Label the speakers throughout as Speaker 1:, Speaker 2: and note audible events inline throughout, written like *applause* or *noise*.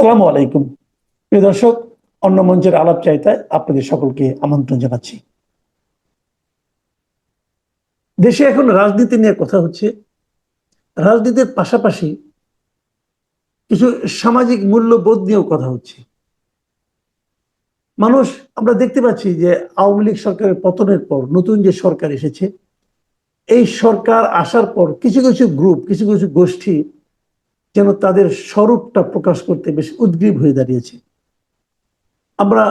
Speaker 1: সালামু আলাইকুম। প্রিয় দর্শক, অন্য মঞ্চের আলাপ চাইতায় আপনাদের সকলকে আমন্ত্রণ জানাচ্ছি। দেশে এখন রাজনীতি নিয়ে কথা হচ্ছে। রাজনীতির পাশাপাশি কিছু সামাজিক মূল্যবোধ নিয়েও কথা হচ্ছে। মানুষ, আমরা দেখতে পাচ্ছি যে আওয়ামী লীগ সরকারের পতনের পর নতুন যে সরকার এসেছে, এই সরকার আসার পর কিছু কিছু গ্রুপ, কিছু কিছু গোষ্ঠী যেন তাদের স্বরূপটা প্রকাশ করতে বেশ উদ্গ্রীব হয়ে দাঁড়িয়েছে। আমরা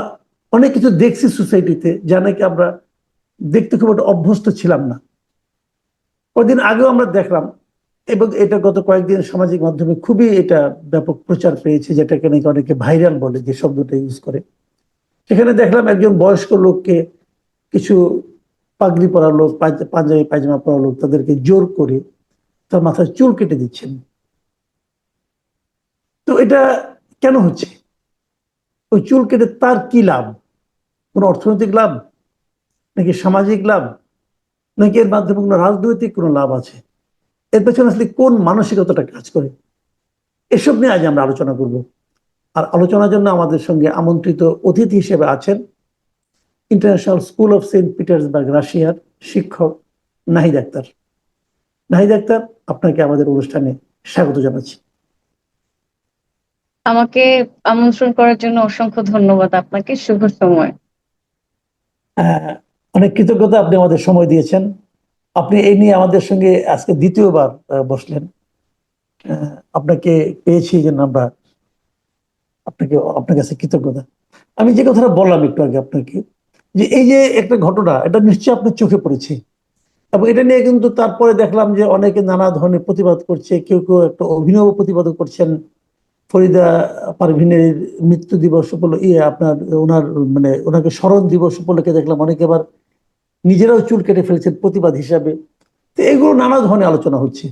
Speaker 1: অনেক কিছু দেখছি সোসাইটিতে, যা নাকি আমরা দেখতে খুব একটা অভ্যস্ত ছিলাম না। কদিন আগেও আমরা দেখলাম, এবং এটা গত কয়েকদিন সামাজিক মাধ্যমে খুবই এটা ব্যাপক প্রচার পেয়েছে, যেটাকে নাকি অনেকে ভাইরাল বলে, যে শব্দটা ইউজ করে। সেখানে দেখলাম একজন বয়স্ক লোককে কিছু পাগড়ি পরা লোক পাঞ্জাবি পায়জামা পরা লোক তাদেরকে জোর করে তার মাথায় চুল কেটে দিচ্ছেন। তো এটা কেন হচ্ছে? ওই চুল কেটে তার কি লাভ? কোনো অর্থনৈতিক লাভ? নাকি সামাজিক লাভ? নাকি এর মাধ্যমে কোনো রাজনৈতিক কোনো লাভ আছে? এর পেছনে আসলে কোন মানসিকতাটা কাজ করে? এসব নিয়ে আজ আমরা আলোচনা করব। আর আলোচনার জন্য আমাদের সঙ্গে আমন্ত্রিত অতিথি হিসেবে আছেন international school of Saint Petersburg রাশিয়ার শিক্ষক নাহিদ আক্তার। নাহিদ আক্তার, আপনাকে আমাদের অনুষ্ঠানে স্বাগত জানাচ্ছি।
Speaker 2: আমাকে আমন্ত্রণ করার জন্য অসংখ্য ধন্যবাদ আপনাকে। শুভ সময়।
Speaker 1: অনেক কৃতজ্ঞতা আপনি আমাদের সময় দিয়েছেন। আপনি এই নিয়ে আমাদের সঙ্গে আজকে দ্বিতীয়বার বসলেন। আপনাকে পেয়েছি জন্য আমরা আপনাকে, আপনার কাছে কৃতজ্ঞতা। আমি যে কথাটা বললাম একটু আগে আপনাকে, যে এই যে একটা ঘটনা, এটা নিশ্চয়ই আপনার চোখে পড়েছে। এবং এটা নিয়ে কিন্তু তারপরে দেখলাম যে অনেকে নানা ধরনের প্রতিবাদ করছে, কেউ কেউ একটা অভিনব প্রতিবাদ করছেন। ফরিদা পারভিনের মৃত্যু দিবস উপলক্ষে ইয়ে আপনার ওনার মানে ওনাকে স্মরণ দিবস উপলক্ষে দেখলাম অনেকে আবার নিজেরাও চুল কেটে ফেলেছেন প্রতিবাদ হিসাবে। তো এগুলো নানা ধরনের আলোচনা হচ্ছে।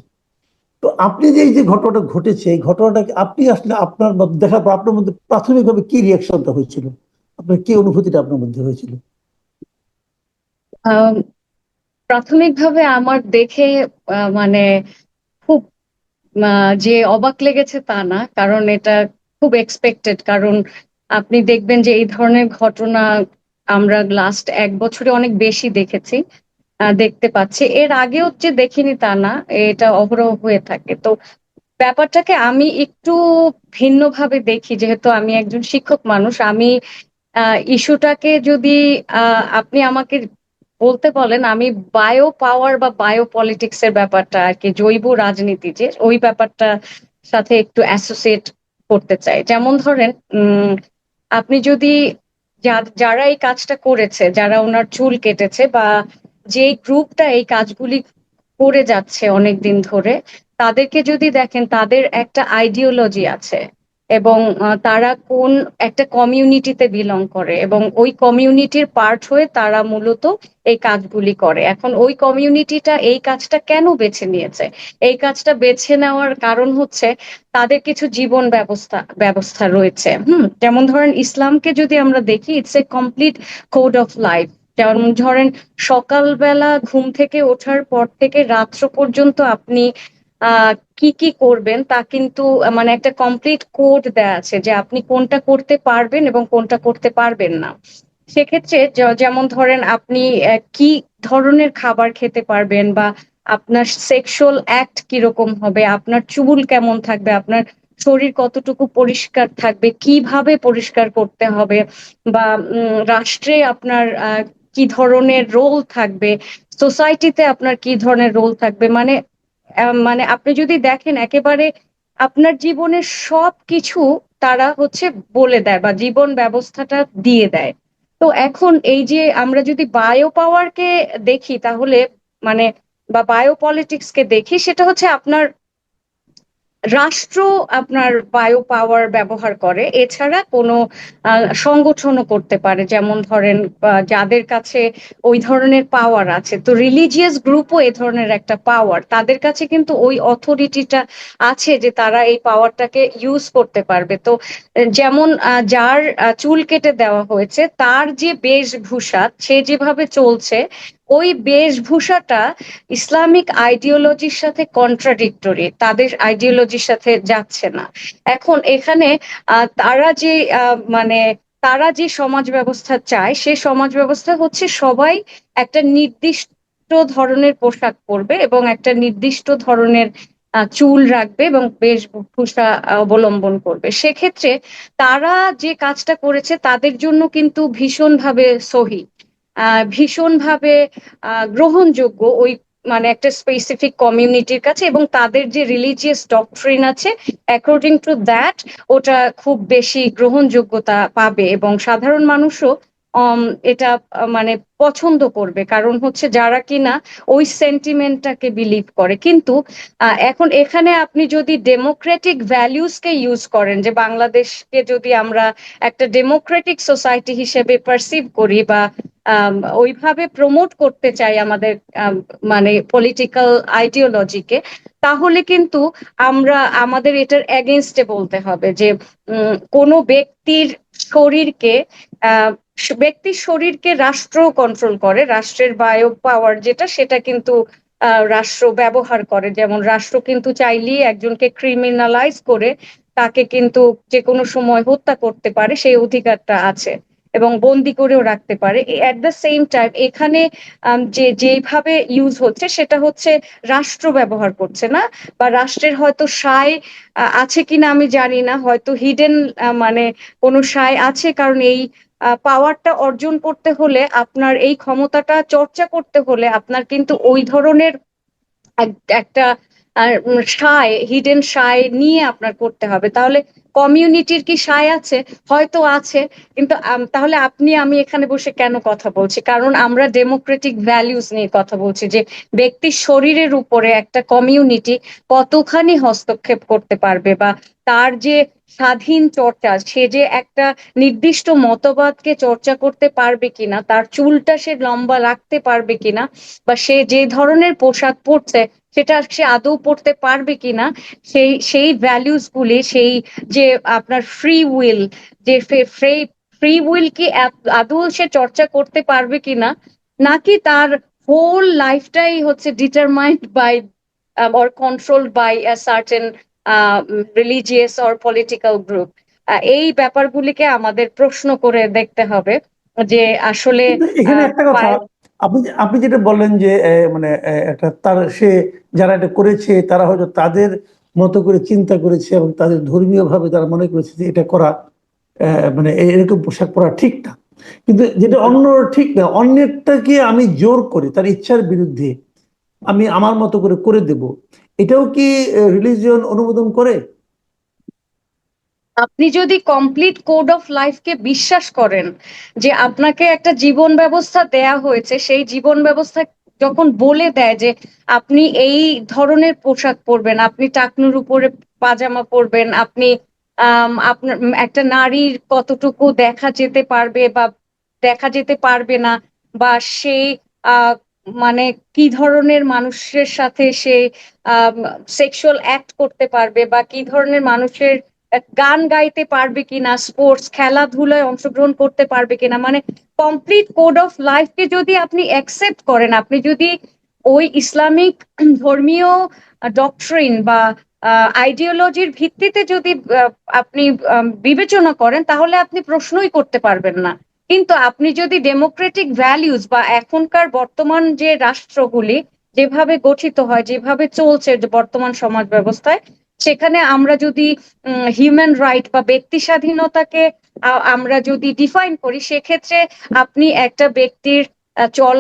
Speaker 1: তো আপনি যে এই যে ঘটনাটা ঘটেছে, এই ঘটনাটাকে আপনি আসলে আপনার দেখার পর আপনার মধ্যে প্রাথমিকভাবে কি রিয়াকশনটা হয়েছিল? আপনার কি অনুভূতিটা আপনার মধ্যে হয়েছিল?
Speaker 2: প্রাথমিকভাবে আমার দেখে মানে যে অবাক লেগেছে তা না, কারণ এটা খুব এক্সপেক্টেড কারণ আপনি দেখবেন যে এই ধরনের ঘটনা আমরা লাস্ট এক বছরে অনেক বেশি দেখেছি দেখতে পাচ্ছি। এর আগেও যে দেখিনি তা না, এটা অহরহ হয়ে থাকে। তো ব্যাপারটাকে আমি একটু ভিন্নভাবে দেখি, যেহেতু আমি একজন শিক্ষক মানুষ, আমি ইস্যুটাকে যদি আপনি আমাকে বলতে বলেন, আমি বায়ো পাওয়ার বা বায়ো পলিটিক্স এর ব্যাপারটা আর কি, জৈব রাজনীতি যে, ওই ব্যাপারটা সাথে একটু অ্যাসোসিয়েট করতে চাই। যেমন ধরেন আপনি যদি যারা এই কাজটা করেছে, যারা ওনার চুল কেটেছে বা যে গ্রুপটা এই কাজগুলি করে যাচ্ছে অনেক দিন ধরে, তাদেরকে যদি দেখেন, তাদের একটা আইডিওলজি আছে। এবং তারা কোন একটা কমিউনিটিতে বিলং করে এবং ওই কমিউনিটির পার্ট হয়ে তারা মূলত এই কাজগুলি করে। এখন ওই কমিউনিটিটা এই কাজটা কেন বেছে নিয়েছে? এই কাজটা বেছে নেওয়ার কারণ হচ্ছে তাদের কিছু জীবন ব্যবস্থা ব্যবস্থা রয়েছে। হুম, যেমন ধরেন ইসলামকে যদি আমরা দেখি it's a complete code of life যেমন ধরেন সকালবেলা ঘুম থেকে ওঠার পর থেকে রাত্র পর্যন্ত আপনি কি কি করবেন তা কিন্তু মানে একটা কমপ্লিট কোড দেয়া আছে যে আপনি কোনটা করতে পারবেন এবং কোনটা করতে পারবেন না। সেক্ষেত্রে যেমন ধরেন আপনি কি ধরনের খাবার খেতে পারবেন বা আপনার সেক্সুয়াল অ্যাক্ট কীরকম হবে, আপনার চুল কেমন থাকবে, আপনার শরীর কতটুকু পরিষ্কার থাকবে, কীভাবে পরিষ্কার করতে হবে বা রাষ্ট্রে আপনার কি ধরনের রোল থাকবে সোসাইটিতে আপনার কি ধরনের রোল থাকবে মানে মানে আপনি যদি দেখেন একেবারে আপনার জীবনের সব কিছু তারা হচ্ছে বলে দেয় বা জীবন ব্যবস্থাটা দিয়ে দেয়। তো এখন এই যে আমরা যদি বায়ো পাওয়ারকে দেখি তাহলে মানে বা বায়ো পলিটিক্স কে দেখি, সেটা হচ্ছে আপনার রাষ্ট্র আপনার বায়ো পাওয়ার ব্যবহার করে। এছাড়া কোনো সংগঠনও করতে পারে। যেমন ধরেন যাদের কাছে ওই ধরনের পাওয়ার আছে। তো রিলিজিয়াস গ্রুপও এ ধরনের একটা পাওয়ার তাদের কাছে কিন্তু ওই অথরিটিটা আছে যে তারা এই পাওয়ারটাকে ইউজ করতে পারবে। তো যেমন যার চুল কেটে দেওয়া হয়েছে, তার যে বেশভূষা, সে যেভাবে চলছে ওই বেশভূষাটা ইসলামিক আইডিওলজির সাথে কন্ট্রাডিক্টরি তাদের আইডিওলজির সাথে যাচ্ছে না। এখন এখানে তারা যে মানে তারা যে সমাজ ব্যবস্থা চায়, সে সমাজ ব্যবস্থা হচ্ছে সবাই একটা নির্দিষ্ট ধরনের পোশাক পরবে এবং একটা নির্দিষ্ট ধরনের চুল রাখবে এবং বেশভূষা অবলম্বন করবে। সেক্ষেত্রে তারা যে কাজটা করেছে তাদের জন্য কিন্তু ভীষণভাবে সহি। ভীষণভাবে গ্রহণযোগ্য ওই মানে একটা স্পেসিফিক কমিউনিটির কাছে এবং তাদের যে রিলিজিয়াস ডক্ট্রিন আছে অ্যাকর্ডিং টু দ্যাট ওটা খুব বেশি গ্রহণযোগ্যতা পাবে এবং সাধারণ মানুষও এটা মানে পছন্দ করবে। কারণ হচ্ছে যারা কিনা ওই সেন্টিমেন্টটাকে বিলিভ করে। কিন্তু এখন এখানে আপনি যদি ডেমোক্রেটিক ভ্যালিউসকে ইউজ করেন যে বাংলাদেশকে যদি আমরা একটা ডেমোক্রেটিক সোসাইটি হিসেবে পারসিভ করি বা ওইভাবে প্রমোট করতে চাই আমাদের আম, মানে পলিটিক্যাল আইডিওলজিকে তাহলে কিন্তু আমরা আমাদের এটার এগেনস্টে বলতে হবে যে কোনো ব্যক্তির শরীরকে ব্যক্তির শরীরকে রাষ্ট্র কন্ট্রোল করে, রাষ্ট্রের বায়ো পাওয়ার যেটা, সেটা কিন্তু রাষ্ট্র ব্যবহার করে। যেমন রাষ্ট্র কিন্তু চাইলেই একজনকে ক্রিমিনালাইজ করে, তাকে কিন্তু যে কোনো সময় হত্যা করতে পারে, সেই অধিকারটা আছে। এবং বন্দি করেও রাখতে পারে। অ্যাট দ্য সেম টাইম এখানে যে যেভাবে ইউজ হচ্ছে, সেটা হচ্ছে রাষ্ট্র ব্যবহার করছে না? বা রাষ্ট্রের হয়তো সায় আছে কিনা আমি জানি না। হয়তো হিডেন মানে কোনো সায় আছে। কারণ এই পাওয়ারটা অর্জন করতে হলে, আপনার এই ক্ষমতাটা চর্চা করতে হলে, আপনার কিন্তু ওই ধরনের এক- একটা সায় হিডেন সায় নিয়ে আপনার করতে হবে। তাহলে কমিউনিটির কি সায় আছে? হয়তো আছে, কিন্তু তাহলে আপনি, আমি এখানে বসে কেন কথা বলছি? কারণ আমরা ডেমোক্রেটিক ভ্যালিউস নিয়ে কথা বলছি, যে ব্যক্তির শরীরের উপরে একটা কমিউনিটি কতখানি হস্তক্ষেপ করতে পারবে বা তার যে স্বাধীন চর্চা, সে যে একটা নির্দিষ্ট মতবাদকে চর্চা করতে পারবে কিনা, তার চুলটা সে লম্বা রাখতে পারবে কিনা, বা সে যে ধরনের পোশাক পরছে, সেটা সে আদৌ পড়তে পারবে কিনা, সেই সেই ভ্যালিউস গুলি, সেই যে আপনার ফ্রি উইল যে ফ্রি উইল কি আদৌ সে চর্চা করতে পারবে কিনা? নাকি তার হোল লাইফটাই হচ্ছে determined by or controlled by a certain religious or political group এই ব্যাপারগুলিকে আমাদের প্রশ্ন করে দেখতে হবে যে আসলে
Speaker 1: এখানে একটা কথা আপনি আপনি যেটা বললেন যে মানে একটা তার সে যারা এটা করেছে তারা হয়তো তাদের মতো করে চিন্তা করেছে এবং তাদের ধর্মীয় ভাবে তারা মনে করেছে যে এটা করা মানে এরকম পোশাক পরা ঠিক না। কিন্তু যেটা অন্য ঠিক না, অন্যেরটাকে আমি জোর করি, তার ইচ্ছার বিরুদ্ধে আমি আমার মতো করে করে দেব। এটাও কি রিলিজিয়ন অনুমোদন করে?
Speaker 2: আপনি যদি কমপ্লিট কোড অফ লাইফকে বিশ্বাস করেন যে আপনাকে একটা জীবন ব্যবস্থা দেয়া হয়েছে, সেই জীবন ব্যবস্থা যখন বলে দেয় যে আপনি এই ধরনের পোশাক পরবেন, আপনি টাকনুর উপরে পাজামা পরবেন, আপনি আপনার একটা নারীর কতটুকু দেখা যেতে পারবে বা দেখা যেতে পারবে না বা সে মানে কি ধরনের মানুষের সাথে সে সেক্সুয়াল অ্যাক্ট করতে পারবে বা কি ধরনের মানুষের গান গাইতে পারবে কিনা স্পোর্টস খেলাধুলায় অংশগ্রহণ করতে পারবে কিনা মানে কমপ্লিট কোড অফ লাইফকে যদি আপনি অ্যাকসেপ্ট করেন, আপনি যদি ওই ইসলামিক *clears throat* ধর্মীয় ডক্ট্রিন বা আইডিওলজির ভিত্তিতে যদি আপনি বিবেচনা করেন, তাহলে আপনি প্রশ্নই করতে পারবেন না। কিন্তু আপনি যদি ডেমোক্রেটিক ভ্যালিউজ বা এখনকার বর্তমান যে রাষ্ট্রগুলি যেভাবে গঠিত হয়, যেভাবে চলছে বর্তমান সমাজ ব্যবস্থায় সেখানে আমরা যদি হিউম্যান রাইট বা ব্যক্তি স্বাধীনতাকে আমরা যদি ডিফাইন করি, সেক্ষেত্রে আপনি একটা ব্যক্তির চল,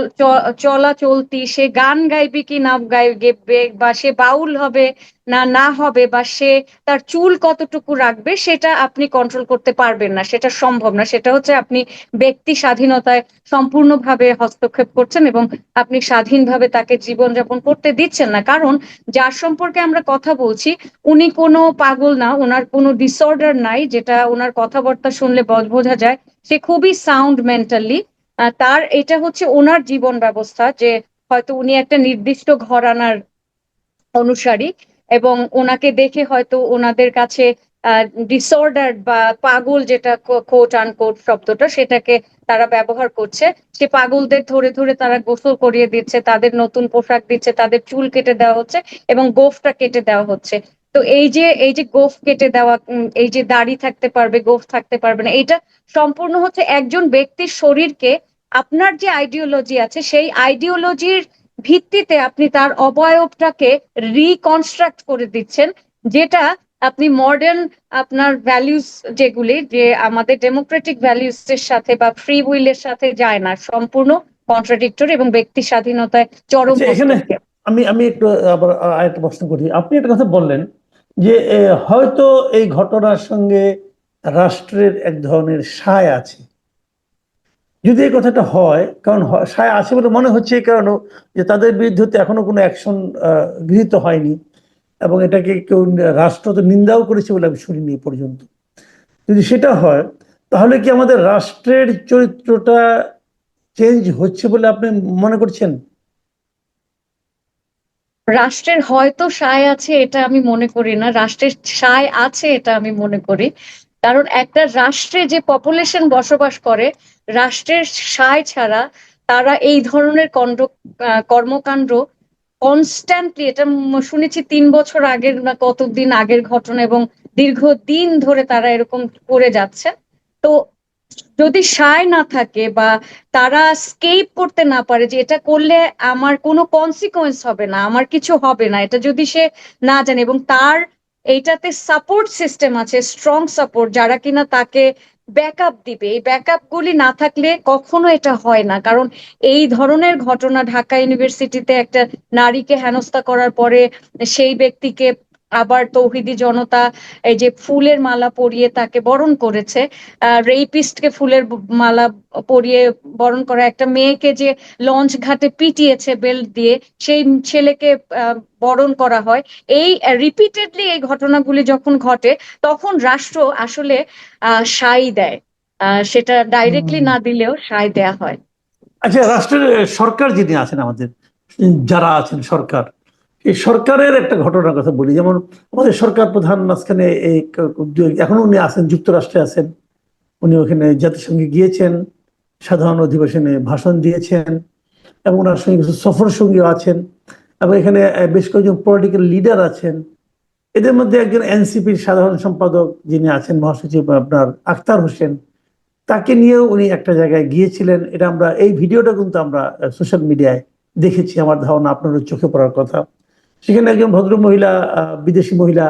Speaker 2: চলা চলতি, সে গান গাইবে কি না গাইবে, বা সে বাউল হবে না না হবে, বা সে তার চুল কতটুকু রাখবে, সেটা আপনি কন্ট্রোল করতে পারবেন না, সেটা সম্ভব না। সেটা হচ্ছে আপনি ব্যক্তি স্বাধীনতায় সম্পূর্ণভাবে হস্তক্ষেপ করছেন এবং আপনি স্বাধীনভাবে তাকে জীবনযাপন করতে দিচ্ছেন না। কারণ যার সম্পর্কে আমরা কথা বলছি, উনি কোনো পাগল না, ওনার কোনো ডিসঅর্ডার নাই, যেটা ওনার কথাবার্তা শুনলে বোঝা যায়। সে খুবই সাউন্ড মেন্টালি তার এটা হচ্ছে ওনার জীবন ব্যবস্থা যে হয়তো উনি একটা নির্দিষ্ট ঘরানার অনুসারী এবং ওনাকে দেখে হয়তো ওনাদের কাছে ডিসঅর্ডার বা পাগল যেটা কোট আনকোট শব্দটা সেটাকে তারা ব্যবহার করছে। সে পাগলদের ধরে ধরে তারা গোসল করিয়ে দিচ্ছে, তাদের নতুন পোশাক দিচ্ছে, তাদের চুল কেটে দেওয়া হচ্ছে এবং গোফটা কেটে দেওয়া হচ্ছে। তো এই যে এই যে গোফ কেটে দেওয়া এই যে দাড়ি থাকতে পারবে গোফ থাকতে পারবে না এটা সম্পূর্ণ হচ্ছে একজন ব্যক্তির শরীরকে আপনার যে আইডিওলজি আছে সেই আইডিওলজির ভিত্তিতে আপনি তার অবয়বটাকে রিকনস্ট্রাক্ট করে দিচ্ছেন যেটা আপনি মডার্ন আপনার ভ্যালিউস যেগুলি যে আমাদের ডেমোক্রেটিক ভ্যালিউস এর সাথে বা ফ্রি উইলের সাথে যায় না সম্পূর্ণ কন্ট্রাডিক্টর এবং ব্যক্তি স্বাধীনতায় চরম
Speaker 1: আচ্ছা। আমি আমি একটু আবার আরেকটা প্রশ্ন করি। আপনি একটা কথা বললেন যে হয়তো এই ঘটনার সঙ্গে রাষ্ট্রের এক ধরনের সায় আছে। যদি এই কথাটা হয়, কারণ সায় আছে বলে মনে হচ্ছে এই কারণে যে তাদের বিরুদ্ধে তো এখনও কোনো অ্যাকশন গৃহীত হয়নি এবং এটাকে কেউ রাষ্ট্র তো নিন্দাও করেছে বলে আমি শুনিনি পর্যন্ত। যদি সেটা হয়, তাহলে কি আমাদের রাষ্ট্রের চরিত্রটা চেঞ্জ হচ্ছে বলে আপনি মনে করছেন?
Speaker 2: রাষ্ট্রের হয়তো সায় আছে এটা আমি মনে করি না, রাষ্ট্রের সায় আছে এটা আমি মনে করি। কারণ একটা রাষ্ট্রে যে পপুলেশন বসবাস করে, রাষ্ট্রের সায় ছাড়া তারা এই ধরনের কণ্ড কর্মকাণ্ড কনস্ট্যান্টলি এটা শুনেছি তিন বছর আগের না কতদিন আগের ঘটনা এবং দীর্ঘদিন ধরে তারা এরকম করে যাচ্ছে। তো যদি সায় না থাকে বা তারা স্কেপ করতে না পারে যে এটা করলে আমার কোনো কনসিকোয়েন্স হবে না, আমার কিছু হবে না, এটা যদি সে না জানে এবং তার এইটাতে সাপোর্ট সিস্টেম আছে স্ট্রং সাপোর্ট যারা কিনা তাকে ব্যাকআপ দিবে, এই ব্যাকআপ গুলি না থাকলে কখনো এটা হয় না। কারণ এই ধরনের ঘটনা ঢাকা ইউনিভার্সিটিতে একটা নারীকে হেনস্থা করার পরে সেই ব্যক্তিকে আবার তৌহিদি জনতা এই যে ফুলের মালা পরিয়ে তাকে বরণ করেছে রেপিস্টকে ফুলের মালা পরিয়ে বরণ করা একটা মেয়েকে যে লঞ্চ ঘাটে পিটিয়েছে বেল্ট দিয়ে সেই ছেলেকে বরণ করা হয়। এই রিপিটেডলি এই ঘটনাগুলি যখন ঘটে তখন রাষ্ট্র আসলে আহ সাই দেয়। আহ, সেটা ডাইরেক্টলি না দিলেও সাই দেয়া হয়।
Speaker 1: আচ্ছা রাষ্ট্রের সরকার যিনি আছেন আমাদের যারা আছেন সরকার এই সরকারের একটা ঘটনার কথা বলি, যেমন আমাদের সরকার প্রধান মাঝখানে এই এখনও উনি আছেন, যুক্তরাষ্ট্রে আছেন। উনি ওখানে জাতিসংঘে গিয়েছেন, সাধারণ অধিবেশনে ভাষণ দিয়েছেন এবং ওনার সঙ্গে কিছু সফর সঙ্গীও আছেন এবং এখানে বেশ কয়েকজন পলিটিক্যাল লিডার আছেন। এদের মধ্যে একজন এনসিপির সাধারণ সম্পাদক যিনি আছেন, মহাসচিব আপনার আখতার হোসেন, তাকে নিয়েও উনি একটা জায়গায় গিয়েছিলেন। এটা আমরা, এই ভিডিওটা কিন্তু আমরা সোশ্যাল মিডিয়ায় দেখেছি। আমার ধারণা আপনারও চোখে পড়ার কথা। সেখানে একজন ভদ্র মহিলা বিদেশি মহিলা,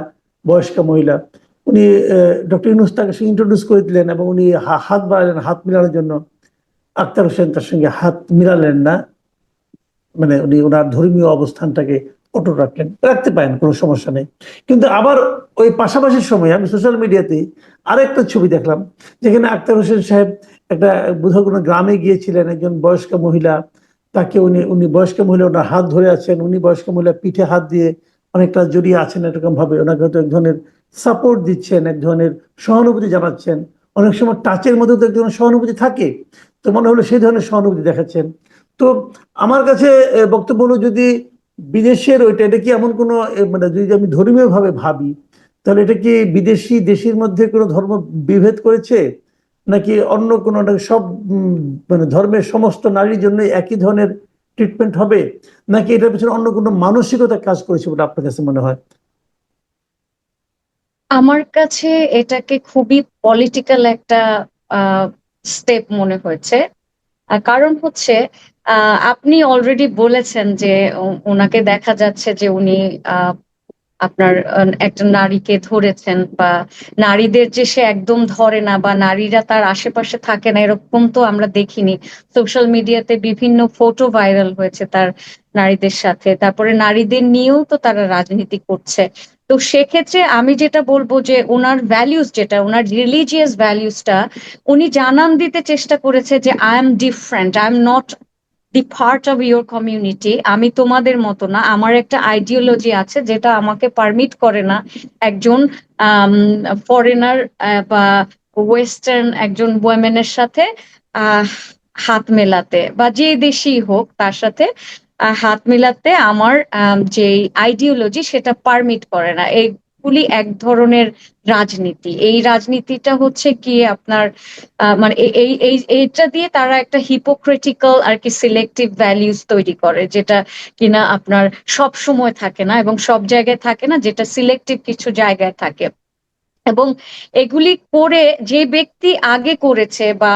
Speaker 1: বয়স্কা মহিলা, উনি ডক্টর ইউনুস তাকে ইন্ট্রোডিউস করে দিলেন এবং উনি হাত বাড়ালেন, হাত মিলানোর জন্য। আক্তার হোসেন তার সঙ্গে হাত মিলালেন না। মানে উনি ওনার ধর্মীয় অবস্থানটাকে অটুট রাখলেন রাখতে পারেন, কোনো সমস্যা নেই। কিন্তু আবার ওই পাশাপাশি সময়ে আমি সোশ্যাল মিডিয়াতে আরেকটা ছবি দেখলাম, যেখানে আক্তার হোসেন সাহেব একটা বোধহয় কোনো গ্রামে গিয়েছিলেন, একজন বয়স্ক মহিলা তাকে উনি উনি বয়স্ক মহিলা, ওনার হাত ধরে আছেন, উনি বয়স্ক মহিলা পিঠে হাত দিয়ে অনেকটা জড়িয়ে আছেন এরকম ভাবে ওনাকে হয়তো এক ধরনের সাপোর্ট দিচ্ছেন, এক ধরনের সহানুভূতি জানাচ্ছেন। অনেক সময় টাচের মধ্যে তো এক ধরনের সহানুভূতি থাকে। তো মনে হলো সেই ধরনের সহানুভূতি দেখাচ্ছেন। তো আমার কাছে বক্তব্য হলো যদি বিদেশের ওইটা, এটা কি এমন কোনো মানে যদি আমি ধর্মীয়ভাবে ভাবি, তাহলে এটা কি বিদেশি দেশের মধ্যে কোনো ধর্ম বিভেদ করেছে? নাকি অন্য কোনো সব মানে ধর্মের সমস্ত নারীর জন্য একই ধরনের ট্রিটমেন্ট হবে? নাকি এটার পিছনে অন্য কোনো মানসিকতা কাজ করেছে বলে আপনার কাছে মনে হয়?
Speaker 2: আমার কাছে এটাকে খুবই পলিটিক্যাল একটা স্টেপ মনে হয়েছে। কারণ হচ্ছে আপনি অলরেডি বলেছেন যে ওনাকে দেখা যাচ্ছে যে উনি আপনার একটা নারীকে ধরেছেন বা নারীদের যে সে একদম ধরে না বা নারীরা তার আশেপাশে থাকে না, এরকম তো আমরা দেখিনি। সোশ্যাল মিডিয়াতে বিভিন্ন ফটো ভাইরাল হয়েছে তার নারীদের সাথে। তারপরে নারীদের নিয়েও তো তারা রাজনীতি করছে। তো সেক্ষেত্রে আমি যেটা বলব যে ওনার ভ্যালিউস যেটা, ওনার রিলিজিয়াস ভ্যালিউসটা উনি জানান দিতে চেষ্টা করেছে যে I am different I am not the part of your community আমি তোমাদের মতো না। আমার একটা আইডিওলজি আছে যেটা আমাকে পারমিট করে না একজন ফরেনার বা ওয়েস্টার্ন একজন ওয়েমেনের সাথে হাত মেলাতে বা যে দেশই হোক তার সাথে হাত মেলাতে আমার আম, যে আইডিওলজি সেটা পারমিট করে না। এই সবগুলি এক ধরনের রাজনীতি। এই রাজনীতিটা হচ্ছে কি আপনার মানে এই এই, এইটা দিয়ে তারা একটা হিপোক্রিটিক্যাল আর কি সিলেক্টিভ ভ্যালিউস তৈরি করে, যেটা কিনা আপনার সব সময় থাকে না এবং সব জায়গায় থাকে না, যেটা সিলেক্টিভ কিছু জায়গায় থাকে। এবং এগুলি করে যে ব্যক্তি আগে করেছে বা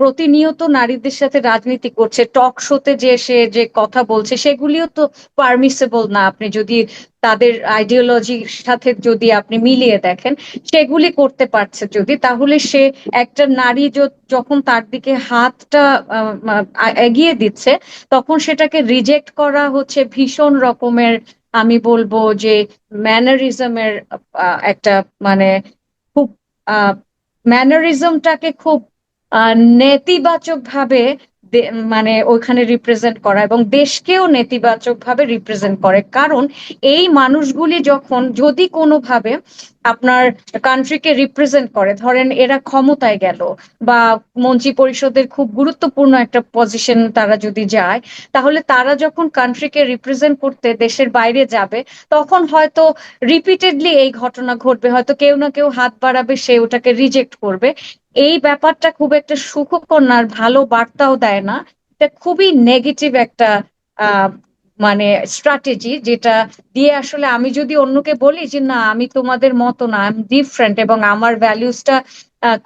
Speaker 2: প্রতিনিয়ত নারীদের সাথে রাজনীতি করছে টক শোতে যে সে যে কথা বলছে, সেগুলিও তো পারমিসেবল না। আপনি যদি তাদের আইডিওলজির সাথে যদি আপনি মিলিয়ে দেখেন, সেগুলি করতে পারছে যদি, তাহলে সে একটা নারী যখন তার দিকে হাতটা এগিয়ে দিচ্ছে, তখন সেটাকে রিজেক্ট করা হচ্ছে ভীষণ রকমের আমি বলব যে ম্যানারিজমের একটা মানে খুব ম্যানারিজমটাকে খুব নেতিবাচক ভাবে মানে ওইখানে রিপ্রেজেন্ট করা এবং দেশকেও নেতিবাচক ভাবে রিপ্রেজেন্ট করে। কারণ এই মানুষগুলি যখন, যদি কোনোভাবে আপনার কান্ট্রিকে রিপ্রেজেন্ট করে, ধরেন এরা ক্ষমতায় গেল বা মন্ত্রী পরিষদের খুব গুরুত্বপূর্ণ একটা পজিশন তারা যদি যায়, তাহলে তারা যখন কান্ট্রিকে রিপ্রেজেন্ট করতে দেশের বাইরে যাবে, তখন হয়তো রিপিটেডলি এই ঘটনা ঘটবে। হয়তো কেউ না কেউ হাত বাড়াবে, সে ওটাকে রিজেক্ট করবে। এই ব্যাপারটা খুব একটা সুখকর না, আর ভালো বার্তাও দেয় না। এটা খুবই নেগেটিভ একটা মানে স্ট্র্যাটেজি যেটা দিয়ে আসলে আমি যদি অন্যকে বলি যে, না, আমি তোমাদের মতো না আমি ডিফারেন্ট এবং আমার ভ্যালিউসটা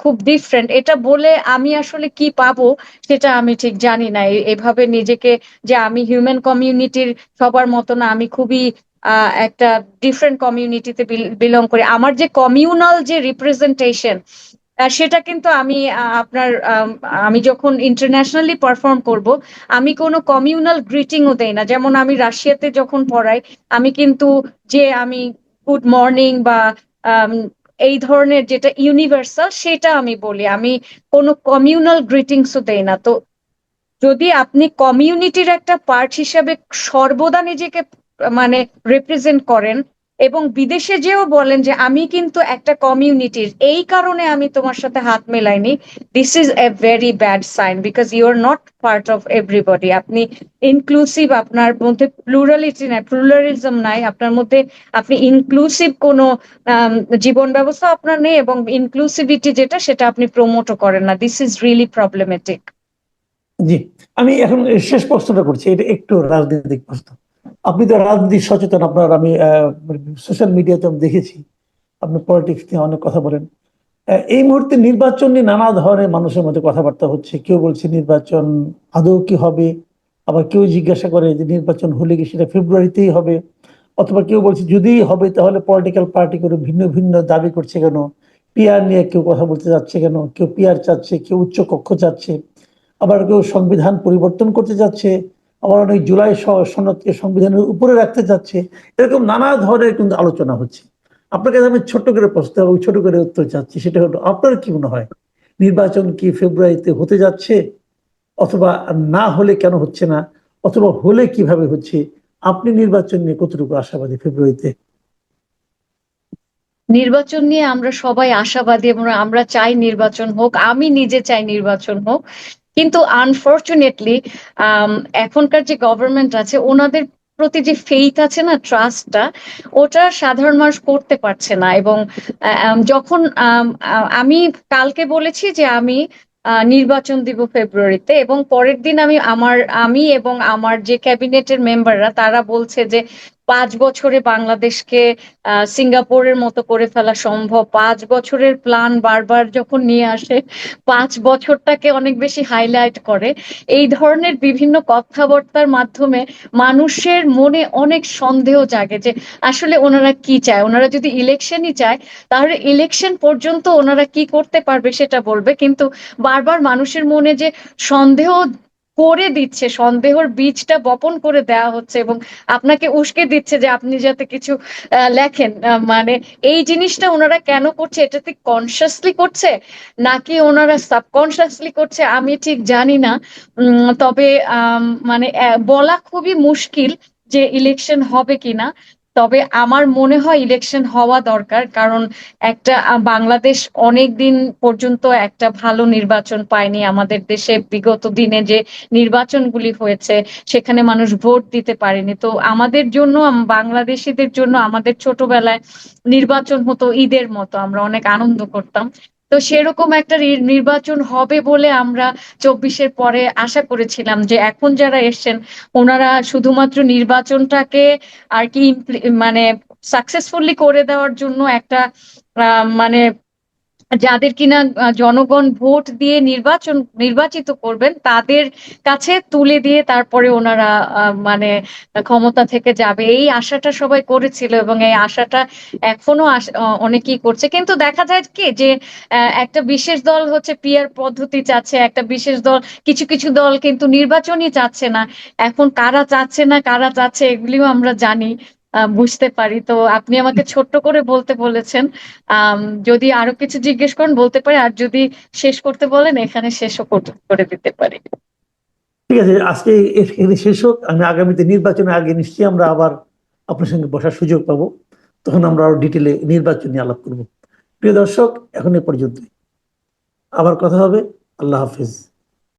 Speaker 2: খুব ডিফারেন্ট এটা বলে আমি আসলে কি পাবো সেটা আমি ঠিক জানি না। এভাবে নিজেকে যে আমি হিউম্যান কমিউনিটির সবার মতো না, আমি খুবই একটা ডিফারেন্ট কমিউনিটিতে বিলং করি। আমার যে কমিউনাল যে রিপ্রেজেন্টেশন সেটা কিন্তু আমি আপনার আম, যখন ইন্টারন্যাশনালি পারফর্ম করব আমি কোনো কমিউনাল গ্রিটিংও দেই না। যেমন আমি রাশিয়াতে যখন পড়াই আমি কিন্তু যে আমি গুড মর্নিং বা এই ধরনের যেটা ইউনিভার্সাল সেটা আমি বলি। আমি কোনো কমিউনাল গ্রিটিংসও দেই না। তো যদি আপনি কমিউনিটির একটা পার্ট হিসাবে সর্বদা নিজেকে মানে রিপ্রেজেন্ট করেন এবং বিদেশে যেও বলেন যে আমি কিন্তু একটা কমিউনিটির এই কারণে আমি তোমার সাথে হাত মেলাইনি। This is a very bad sign because you are not part of everybody আপনি ইনক্লুসিভ আপনার মধ্যে প্লুরালিটি নাই প্লুরালিজম নাই। আপনার মধ্যে আপনি ইনক্লুসিভ কোনো জীবন ব্যবস্থা আপনার নেই এবং ইনক্লুসিভিটি যেটা, সেটা আপনি প্রমোটও করেন না। দিস ইজ রিয়েলি প্রবলেমেটিক
Speaker 1: জি, আমি এখন শেষ প্রশ্নটা করছি। এটা একটু রাজনৈতিক প্রশ্ন। আপনি তো রাজনীতি সচেতন, আপনার আমি সোশ্যাল মিডিয়াতে আমি দেখেছি, আপনি পলিটিক্স নিয়ে অনেক কথা বলেন। এই মুহূর্তে নির্বাচন নিয়ে নানা ধরনের মানুষের মধ্যে কথাবার্তা হচ্ছে। কেউ বলছে নির্বাচন আদৌ কি হবে? আবার কেউ জিজ্ঞাসা করে যে নির্বাচন হলে কি সেটা ফেব্রুয়ারিতেই হবে? অথবা কেউ বলছে যদি হবে, তাহলে পলিটিক্যাল পার্টি করে ভিন্ন ভিন্ন দাবি করছে কেন? পিয়ার নিয়ে কেউ কথা বলতে যাচ্ছে কেন? কেউ পিয়ার চাচ্ছে, কেউ উচ্চ কক্ষ চাচ্ছে। আবার কেউ সংবিধান পরিবর্তন করতে যাচ্ছে। আবার অনেক জুলাই সনদকে সংবিধানের উপরে রাখতে যাচ্ছে এরকম নানা ধরনের কিন্তু আলোচনা হচ্ছে। আপনার কাছে আমি ছোট্ট করে প্রশ্ন এবং ছোট করে উত্তর চাচ্ছি। সেটা হলো, আপনার কি মনে হয়, নির্বাচন কি ফেব্রুয়ারিতে হতে যাচ্ছে? অথবা না হলে কেন হচ্ছে না? অথবা হলে কীভাবে হচ্ছে? আপনি নির্বাচন নিয়ে কতটুকু আশাবাদী ফেব্রুয়ারিতে?
Speaker 2: নির্বাচন নিয়ে আমরা সবাই আশাবাদী আমরা চাই নির্বাচন হোক, আমি নিজে চাই নির্বাচন হোক। কিন্তু আনফরচুনেটলি এখনকার যে গভর্নমেন্ট আছে ওনাদের প্রতি যে ফেইথ আছে না ট্রাস্টটা ওটা সাধারণ মানুষ করতে পারছে না এবং যখন আম, কালকে বলেছি যে আমি নির্বাচন দিব ফেব্রুয়ারিতে এবং পরের দিন আমি আমার আমি এবং আমার যে ক্যাবিনেটের মেম্বাররা তারা বলছে যে পাঁচ বছরে বাংলাদেশকে সিঙ্গাপুরের মতো করে ফেলা সম্ভব। পাঁচ বছরের প্ল্যান বারবার যখন নিয়ে আসে, পাঁচ বছরটাকে অনেক বেশি হাইলাইট করে। এই ধরনের বিভিন্ন কথাবার্তার মাধ্যমে মানুষের মনে অনেক সন্দেহ জাগে যে, আসলে ওনারা কি চায়? ওনারা যদি ইলেকশনই চায়, তাহলে ইলেকশন পর্যন্ত ওনারা কি করতে পারবে সেটা বলবে। কিন্তু বারবার মানুষের মনে যে সন্দেহ করে দিচ্ছে, সন্দেহর বীজটা বপন করে দেওয়া হচ্ছে এবং আপনাকে উস্কে দিচ্ছে যে আপনি যাতে কিছু লেখেন। মানে এই জিনিসটা ওনারা কেন করছে? এটাতে কনসিয়াসলি করছে? নাকি ওনারা সাবকনসিয়াসলি করছে? আমি ঠিক জানি না। তবে মানে বলা খুবই মুশকিল যে ইলেকশন হবে কিনা। তবে আমার মনে হয় ইলেকশন হওয়া দরকার, কারণ একটা বাংলাদেশ অনেক দিন পর্যন্ত একটা ভালো নির্বাচন পায়নি আমাদের দেশে। বিগত দিনে যে নির্বাচনগুলি হয়েছে, সেখানে মানুষ ভোট দিতে পারেনি। তো আমাদের জন্য বাংলাদেশিদের জন্য আমাদের ছোটবেলায় নির্বাচন হতো ঈদের মতো, আমরা অনেক আনন্দ করতাম। তো সেরকম একটা নির্বাচন হবে বলে আমরা চব্বিশের পরে আশা করেছিলাম যে এখন যারা এসছেন, ওনারা শুধুমাত্র নির্বাচনটাকে আর কি মানে সাকসেসফুলি করে দেওয়ার জন্য একটা মানে যাদের কিনা জনগণ ভোট দিয়ে নির্বাচন, নির্বাচিত করবেন, তাদের কাছে তুলে দিয়ে তারপরে ওনারা মানে ক্ষমতা থেকে যাবে। এই আশাটা সবাই করেছিল এবং এই আশাটা এখনও অনেকেই করছে। কিন্তু দেখা যায় কি যে একটা বিশেষ দল হচ্ছে পিয়ার পদ্ধতি চাচ্ছে, একটা বিশেষ দল, কিছু কিছু দল কিন্তু নির্বাচনই চাচ্ছে না। এখন কারা চাচ্ছে না, কারা চাচ্ছে, এগুলিও আমরা জানি। বুঝতে পারি। তো আপনি আমাকে ছোট্ট করে বলতে বলেছেন যদি আরও কিছু জিজ্ঞেস করেন, বলতে পারি, আর যদি শেষ করতে বলেন, এখানে শেষও করে দিতে পারি।
Speaker 1: ঠিক আছে, আজকে এখানে শেষ হোক, আমি আগামীতে নির্বাচনের আগে নিশ্চয়ই আমরা আবার আপনার সঙ্গে বসার সুযোগ পাবো। তখন আমরা আরও ডিটেলে নির্বাচন নিয়ে আলাপ করব। প্রিয় দর্শক, এখন এ পর্যন্তই। আবার কথা হবে। আল্লাহ হাফিজ।